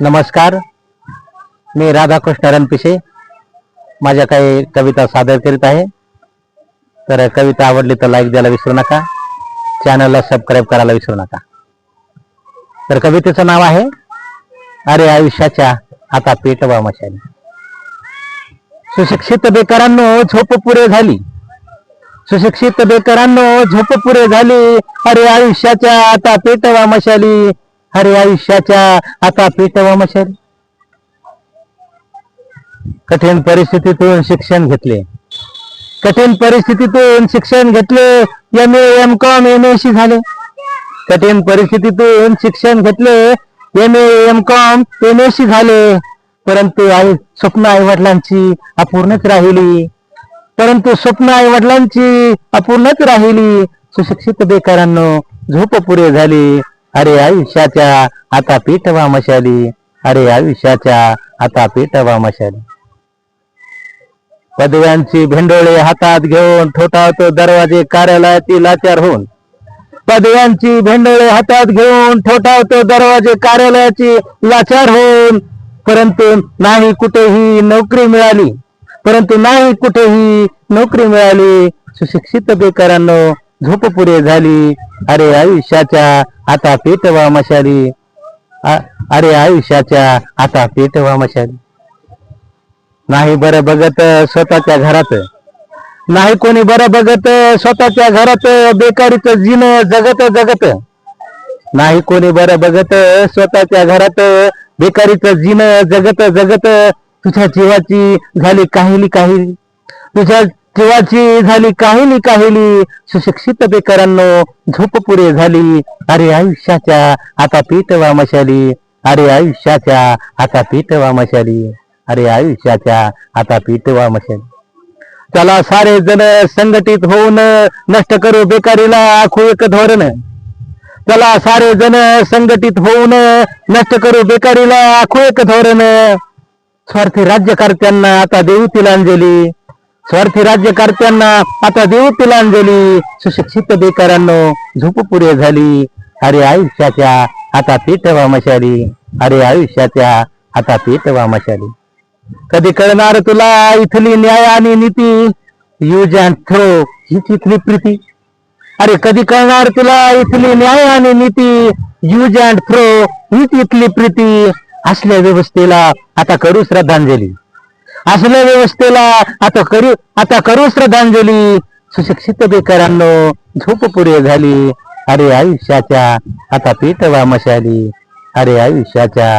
नमस्कार. मी राधाकृष्ण रणपिसे माझ्या काही कविता सादर करीत आहे. तर कविता आवडली तर लाईक द्यायला विसरू नका. चॅनलला सबस्क्राईब करायला विसरू नका. तर कवितेचं नाव आहे अरे आयुष्याच्या आता पेटवा मशाली सुशिक्षित बेकारांनो झोप पुरे झाली. सुशिक्षित बेकारांनो झोप पुरे झाली. अरे आयुष्याच्या आता पेटवा मशाली अरे आयुष्याच्या आता पेटवा मशर कठीण परिस्थितीतून शिक्षण घेतले. कठीण परिस्थितीतून शिक्षण घेतले M M com M Sc झाले. कठीण परिस्थितीतून शिक्षण घेतले M M com M Sc झाले. परंतु आई स्वप्न आई वडिलांची अपूर्णच राहिली. परंतु स्वप्न आई वडिलांची अपूर्णच राहिली. सुशिक्षित बेकारांनो झोप पुरे झाली. अरे आयुष्याच्या आता पेटवा मशाली. अरे आयुष्याच्या आता पेटवा मशाली. पदव्यांची भेंडोळे हातात घेऊन ठोठावतो दरवाजे कार्यालयातील लाचार होऊन. पदव्यांची भेंडोळे हातात घेऊन ठोठावतो दरवाजे कार्यालयाची लाचार होऊन. परंतु नाही कुठेही नोकरी मिळाली. परंतु नाही कुठेही नोकरी मिळाली. सुशिक्षित बेकारांनो झोप पुरे झाली. अरे आयुष्याच्या आता पेटवा मशाली. अरे आयुष्याच्या आता पेटवा मशाली. नाही बरं बघत स्वतःच्या घरात. नाही कोणी बरं बघत स्वतःच्या घरात बेकारीच जिन जगत जगत. नाही कोणी बरं बघत स्वतःच्या घरात बेकारीच जिन जगत जगत. तुझ्या जीवाची झाली काहीली काही. तुझ्या जीवाची झाली काहिली काहिली सुशिक्षित बेकारांनो झोप पुरे झाली. अरे आयुष्याच्या आता पेटवा मशाली अरे आयुष्याच्या आता पेटवा मशाली अरे आयुष्याच्या आता पेटवा मशाली चला सारे जण संघटित होऊन नष्ट करू बेकारीला आखू एक धोरण. चला सारे जण संघटित होऊन नष्ट करू बेकारीला आखू एक धोरण. स्वार्थी राज्यकर्त्यांना आता देऊ तिलांजली. स्वार्थी राज्यकर्त्यांना आता देऊ तिलांजली. सुशिक्षित बेकारांनो झोप पुरे झाली. अरे आयुष्याच्या आता पेटवा मशाली. अरे आयुष्याच्या आता पेटवा मशाली. कधी कळणार तुला इथली न्याय आणि नीती? युज अँड थ्रो हीच इथली प्रीती अरे कधी कळणार तुला इथली न्याय आणि नीती? युज अँड थ्रो हीच इथली प्रीती असल्या व्यवस्थेला आता करू श्रद्धांजली. असल्या व्यवस्थेला आता करू आता करू श्रद्धांजली. सुशिक्षित बेकारांनो झोप पुरे झाली. अरे आयुष्याच्या आता पेटवा मशाली अरे आयुष्याच्या